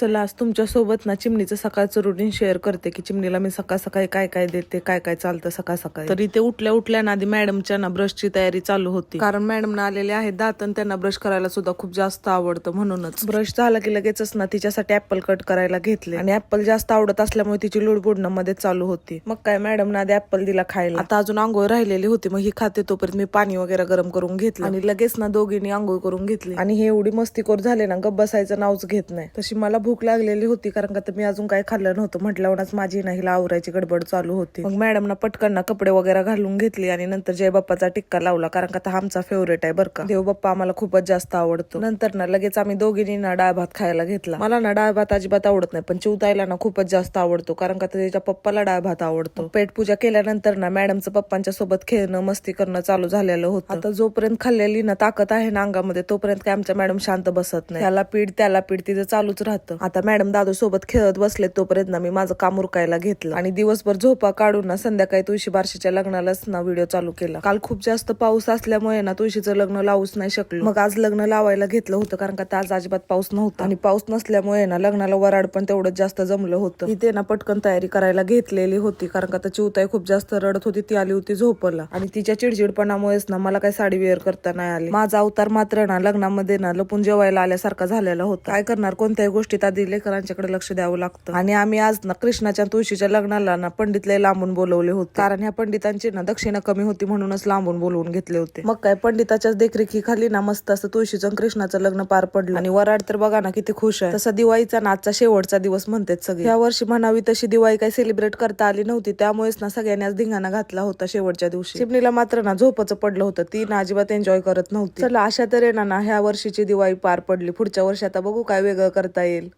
चला आज तुमच्यासोबत ना चिमणीचं सकाळचं रुटीन शेअर करते की चिमणीला मी सकाळ सकाळी काय काय देते काय काय चालतं सकाळ सकाळी. तर इथे उठल्या उठल्या ना आधी मॅडमच्या ना ब्रशची तयारी चालू होती. कारण मॅडम ना आलेले आहेत दात आणि त्यांना ब्रश करायला सुद्धा खूप जास्त आवडतं म्हणूनच. ब्रश झाला की लगेचच ना तिच्यासाठी ऍपल कट करायला घेतले. आणि ऍपल जास्त आवडत असल्यामुळे तिची लुडबुडणं मध्ये चालू होती. मग काय मॅडम ना आधी ऍपल दिला खायला. आता अजून आंघोळ राहिलेली होती मग ही खाते तोपर्यंत मी पाणी वगैरे गरम करून घेतलं. आणि लगेच ना दोघींनी आंघोळ करून घेतली. आणि हे एवढी मस्तीखोर झाले ना गप बसायचं नावच घेत नाही. तशी मला भूक लागलेली होती कारण का तर मी अजून काही खाल्लं नव्हतं. म्हटल्यावरच माझी ना हिला आवरायची गडबड चालू होती. मग मॅडमना पटकन कपडे वगैरे घालून घेतली आणि नंतर जय बाप्पाचा टिक्का लावला कारण का आमचा फेवरेट आहे बरं का. देव बाप्पा आम्हाला खूपच जास्त आवडतो. नंतर ना लगेच आम्ही दोघींनी ना डाळ भात खायला घेतला. मला ना डाळ भात अजिबात आवडत नाही पण चिवतायला ना खूपच जास्त आवडतो कारण का तर त्याच्या पप्पाला डाळ भात आवडतो. पेट पूजा केल्यानंतर ना मॅडमचं पप्पांच्या सोबत खेळणं मस्ती करणं चालू झालेलं होतं. आता जोपर्यंत खाल्लेली ना ताकद आहे ना अंगामध्ये तोपर्यंत काय आमच्या मॅडम शांत बसत नाही. त्याला पीड त्याला पीड तिचं चालूच राहतं. आता मॅडम दादू सोबत खेळत बसले तोपर्यंत ना मी माझं काम उरकायला घेतलं. आणि दिवसभर झोपा काढून ना संध्याकाळी तुळशी बारशीच्या लग्नालाच ना व्हिडिओ चालू केला. काल खूप जास्त पाऊस असल्यामुळे ना तुळशीचं लग्न लावूच नाही शकलो. मग आज लग्न लावायला घेतलं होतं कारण का आज अजिबात पाऊस नव्हता. आणि पाऊस नसल्यामुळे ना लग्नाला वराड पण तेवढंच जास्त जमलं होतं. इथे ना पटकन तयारी करायला घेतलेली होती कारण का तर चिवताई खूप जास्त रडत होती ती आली होती झोपला. आणि तिच्या चिडचिडपणामुळेच ना मला काही साडी वेअर करता नाही आली. माझा अवतार मात्र ना लग्नामध्ये ना लपून जेवायला आल्यासारखा झालेला होता. काय करणार? कोणत्याही गोष्टीत आधी लेकरांच्याकडे लक्ष द्यावं लागतं. आणि आम्ही आज ना कृष्णाच्या तुळशीच्या लग्नाला ना पंडितले लांबून बोलवले होते. कारण ह्या पंडितांची ना दक्षिणा कमी होती म्हणूनच लांबून बोलवून घेतले होते. मग काय पंडिताच्याच देखरेखीखाली ना मस्त असं तुळशीचं आणि कृष्णाचं लग्न पार पडलं. आणि वराड तर बघा ना किती खुश आहे. तसा दिवाळीचा ना आजचा शेवटचा दिवस म्हणतात सगळे. या वर्षी म्हणावी तशी दिवाळी काही सेलिब्रेट करता आली नव्हती. त्यामुळेच ना सगळ्यांनी आज धिंगाणा घातला होता शेवटच्या दिवशी. शिबनीला मात्र ना झोपच पडलं होतं. ती ना अजिबात एन्जॉय करत नव्हती. चला अशा तऱ्हेनं ना ह्या वर्षीची दिवाळी पार पडली. पुढच्या वर्षी आता बघू काय वेगळं करता येईल.